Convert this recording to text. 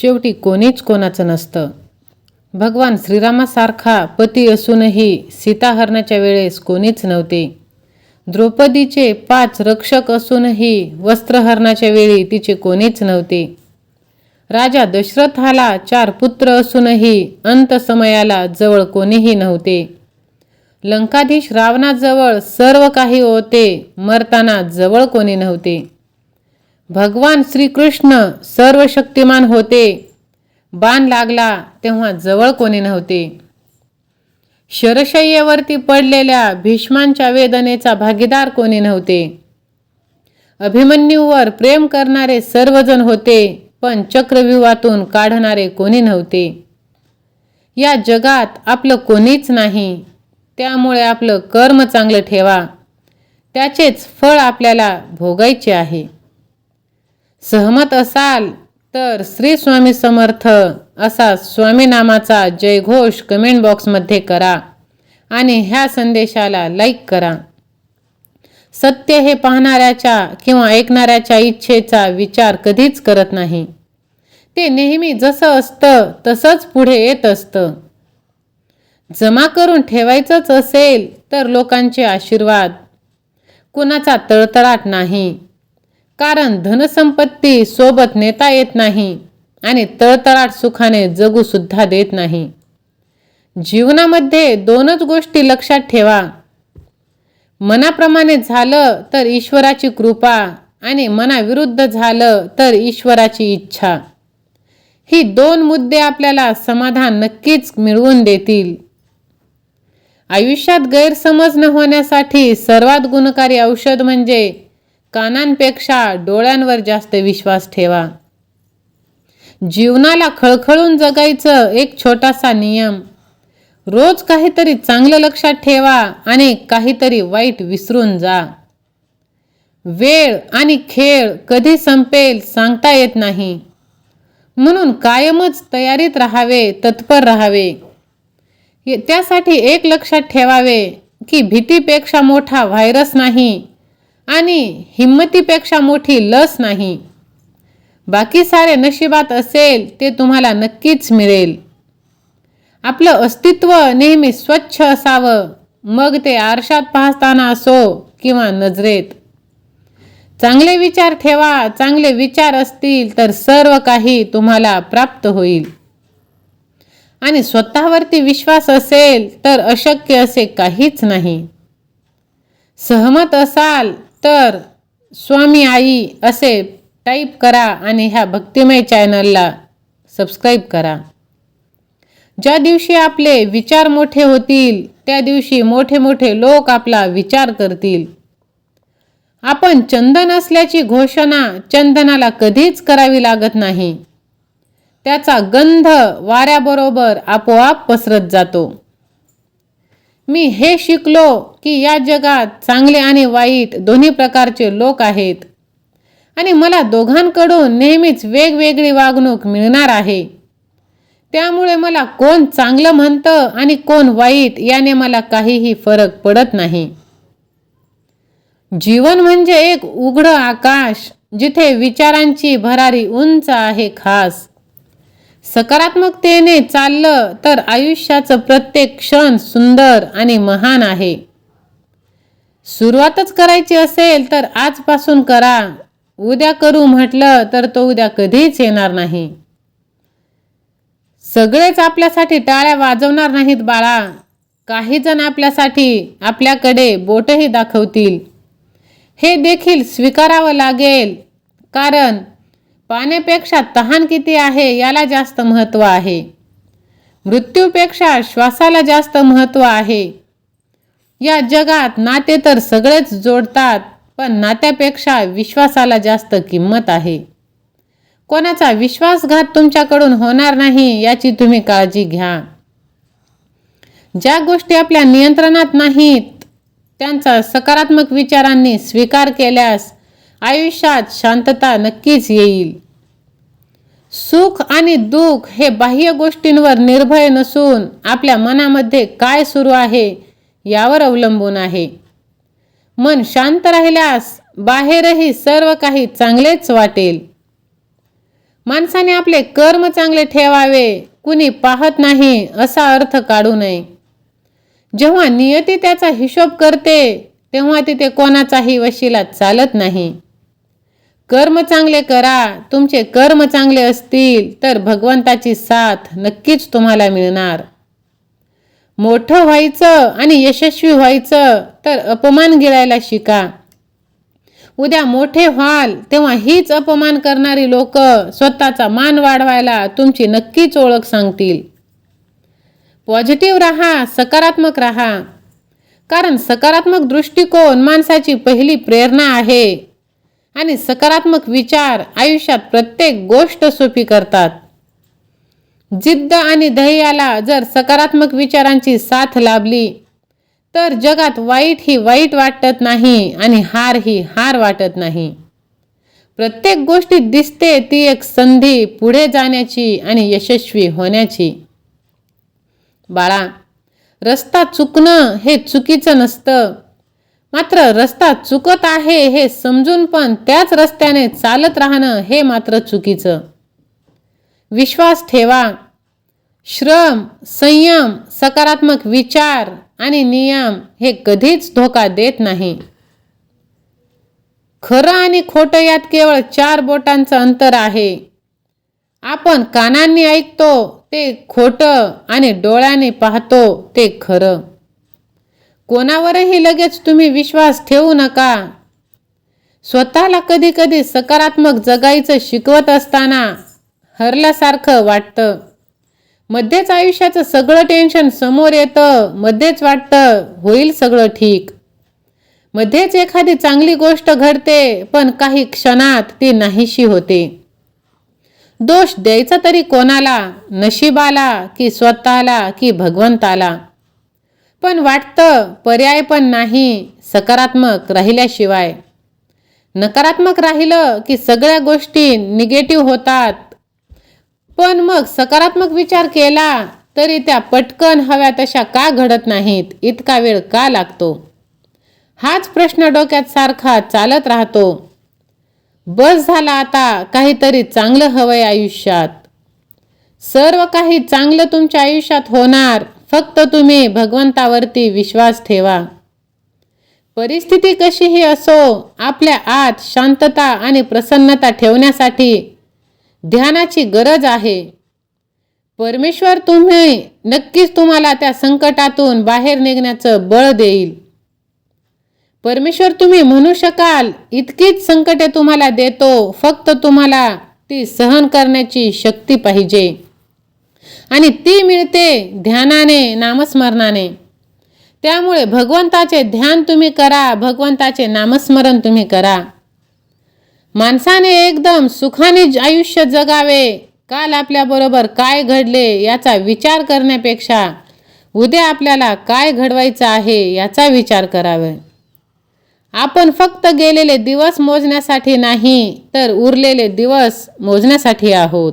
शेवटी कोणीच कोणाचं नसतं. भगवान श्रीरामासारखा पती असूनही सीताहरणाच्या वेळेस कोणीच नव्हते. द्रौपदीचे पाच रक्षक असूनही वस्त्रहरणाच्या वेळी तिचे कोणीच नव्हते. राजा दशरथाला चार पुत्र असूनही अंतसमयाला जवळ कोणीही नव्हते. लंकाधीश रावणाजवळ सर्व काही होते मरताना जवळ कोणी नव्हते. भगवान श्रीकृष्ण सर्व शक्तिमान होते. बाण लागला तेव्हा जवळ कोणी नव्हते. शरशय्येवरती पडलेल्या भीष्मांच्या वेदनेचा भागीदार कोणी नव्हते. अभिमन्यूवर प्रेम करणारे सर्वजण होते पण चक्रव्यूहातून काढणारे कोणी नव्हते. या जगात आपलं कोणीच नाही. त्यामुळे आपलं कर्म चांगलं ठेवा. त्याचेच फळ आपल्याला भोगायचे आहे. सहमत असाल तर श्री स्वामी समर्थ असा स्वामीनामाचा जयघोष कमेंट बॉक्समध्ये करा आणि ह्या संदेशाला लाईक करा. सत्य हे पाहणाऱ्याच्या किंवा ऐकणाऱ्याच्या इच्छेचा विचार कधीच करत नाही. ते नेहमी जसं असतं तसंच पुढे येत असतं. जमा करून ठेवायचंच असेल तर लोकांचे आशीर्वाद. कुणाचा तळतळाट नाही. कारण धनसंपत्ती सोबत नेता येत नाही आणि तळतळाट सुखाने जगू सुद्धा देत नाही. जीवनामध्ये दोनच गोष्टी लक्षात ठेवा. मनाप्रमाणे झालं तर ईश्वराची कृपा आणि मनाविरुद्ध झालं तर ईश्वराची इच्छा. ही दोन मुद्दे आपल्याला समाधान नक्कीच मिळवून देतील. आयुष्यात गैरसमज न होण्यासाठी सर्वात गुणकारी औषध म्हणजे कानांपेक्षा डोळ्यांवर जास्त विश्वास ठेवा. जीवनाला खळखळून जगायचं एक छोटासा नियम. रोज काहीतरी चांगलं लक्षात ठेवा आणि काहीतरी वाईट विसरून जा. वेळ आणि खेळ कधी संपेल सांगता येत नाही. म्हणून कायमच तयारीत राहावे तत्पर राहावे. त्यासाठी एक लक्षात ठेवावे की भीतीपेक्षा मोठा व्हायरस नाही. आणि हिंमतीपेक्षा मोठी लस नाही. बाकी सारे नशिबात असेल ते तुम्हाला नक्कीच मिळेल. आपलं अस्तित्व नेहमी स्वच्छ असावं मग ते आरशात पाहताना असो किंवा नजरेत. चांगले विचार ठेवा चांगले विचार असतील तर सर्व काही तुम्हाला प्राप्त होईल. आणि स्वतःवरती विश्वास असेल तर अशक्य असे काहीच नाही. सहमत असाल तर स्वामी आई असे टाईप करा आणि ह्या भक्तिमय चॅनलला सबस्क्राईब करा. ज्या दिवशी आपले विचार मोठे होतील त्या दिवशी मोठे मोठे लोक आपला विचार करतील. आपण चंदन असल्याची घोषणा चंदनाला कधीच करावी लागत नाही. त्याचा गंध वाऱ्याबरोबर आपोआप पसरत जातो. मी हे शिकलो की या जगात चांगले आणि वाईट दोन्ही प्रकारचे लोक आहेत. आणि मला दोघांकडून नेहमीच वेगवेगळी वागणूक मिळणार आहे. त्यामुळे मला कोण चांगलं म्हणतं आणि कोण वाईट याने मला काहीही फरक पडत नाही. जीवन म्हणजे एक उघडं आकाश जिथे विचारांची भरारी उंच आहे खास. सकारात्मकतेने चाललं तर आयुष्याचं प्रत्येक क्षण सुंदर आणि महान आहे. सुरुवातच करायची असेल तर आजपासून करा. उद्या करू म्हटलं तर तो उद्या कधीच येणार नाही. सगळेच आपल्यासाठी टाळ्या वाजवणार नाहीत बाळा. काही जण आपल्यासाठी आपल्याकडे बोटही दाखवतील. हे देखील स्वीकारावं लागेल. कारण पाण्यापेक्षा तहान किती आहे याला जास्त महत्त्व आहे. मृत्यूपेक्षा श्वासाला जास्त महत्त्व आहे. या जगात नाते तर सगळेच जोडतात पण नात्यापेक्षा विश्वासाला जास्त किंमत आहे. कोणाचा विश्वासघात तुमच्याकडून होणार नाही याची तुम्ही काळजी घ्या. ज्या गोष्टी आपल्या नियंत्रणात नाहीत त्यांचा सकारात्मक विचारांनी स्वीकार केल्यास आयुष्यात शांतता नक्कीच येईल. सुख आणि दुःख हे बाह्य गोष्टींवर निर्भय नसून आपल्या मनामध्ये काय सुरू आहे यावर अवलंबून आहे. मन शांत राहिल्यास बाहेरही सर्व काही चांगलेच वाटेल. माणसाने आपले कर्म चांगले ठेवावे कुणी पाहत नाही असा अर्थ काढू नये. जेव्हा नियती त्याचा हिशोब करते तेव्हा तिथे कोणाचाही वशिला चालत नाही. कर्म चांगले करा तुमचे कर्म चांगले असतील तर भगवंताची साथ नक्कीच तुम्हाला मिळणार. मोठं व्हायचं आणि यशस्वी व्हायचं तर अपमान गिळायला शिका. उद्या मोठे व्हाल तेव्हा हीच अपमान करणारी लोक स्वतःचा मान वाढवायला तुमची नक्कीच ओळख सांगतील. पॉझिटिव्ह राहा सकारात्मक राहा. कारण सकारात्मक दृष्टिकोन माणसाची पहिली प्रेरणा आहे. आणि सकारात्मक विचार आयुष्यात प्रत्येक गोष्ट सोपी करतात. जिद्द आणि ध्येयाला जर सकारात्मक विचारांची साथ लाभली तर जगात वाईट ही वाईट वाटत नाही आणि हार ही हार वाटत नाही. प्रत्येक गोष्टीत दिसते ती एक संधी पुढे जाण्याची आणि यशस्वी होण्याची. बाळा रस्ता चुकणं हे चुकीचं नसतं. मात्र रस्ता चुकत आहे हे समजून पण त्याच रस्त्याने चालत राहणं हे मात्र चुकीचं. विश्वास ठेवा. श्रम संयम सकारात्मक विचार आणि नियम हे कधीच धोका देत नाही. खरं आणि खोटं यात केवळ चार बोटांचं अंतर आहे. आपण कानांनी ऐकतो ते खोटं आणि डोळ्याने पाहतो ते खरं. कोणावरही लगेच तुम्ही विश्वास ठेवू नका. स्वतःला कधी कधी सकारात्मक जगायचं शिकवत असताना हरल्यासारखं वाटतं. मध्येच आयुष्याचं सगळं टेन्शन समोर येतं मध्येच वाटतं होईल सगळं ठीक. मध्येच एखादी चांगली गोष्ट घडते पण काही क्षणात ती नाहीशी होते. दोष द्यायचा तरी कोणाला नशिबाला की स्वतःला की भगवंताला. पण वाटतं पर्याय पण नाही सकारात्मक राहिल्याशिवाय. नकारात्मक राहिलं की सगळ्या गोष्टी निगेटिव्ह होतात. पण मग सकारात्मक विचार केला तरी त्या पटकन हव्या तशा का घडत नाहीत इतका वेळ का लागतो? हाच प्रश्न डोक्यात सारखा चालत राहतो. बस झाला आता काहीतरी चांगलं हवंय आयुष्यात. सर्व काही चांगलं तुमच्या आयुष्यात होणार फक्त तुम्ही भगवंतावरती विश्वास ठेवा. परिस्थिती कशीही असो आपल्या आत शांतता आणि प्रसन्नता ठेवण्यासाठी ध्यानाची गरज आहे. परमेश्वर तुम्ही नक्कीच तुम्हाला त्या संकटातून बाहेर निघण्याचं बळ देईल. परमेश्वर तुम्ही म्हणू शकाल इतकीच संकटे तुम्हाला देतो फक्त तुम्हाला ती सहन करण्याची शक्ती पाहिजे. आणि ती मिळते ध्यानाने नामस्मरणाने. त्यामुळे भगवंताचे ध्यान तुम्ही करा भगवंताचे नामस्मरण तुम्ही करा. माणसाने एकदम सुखाने आयुष्य जगावे काल आपल्याबरोबर काय घडले याचा विचार करण्यापेक्षा उद्या आपल्याला काय घडवायचं आहे याचा विचार करावे. आपण फक्त गेलेले दिवस मोजण्यासाठी नाही तर उरलेले दिवस मोजण्यासाठी आहोत.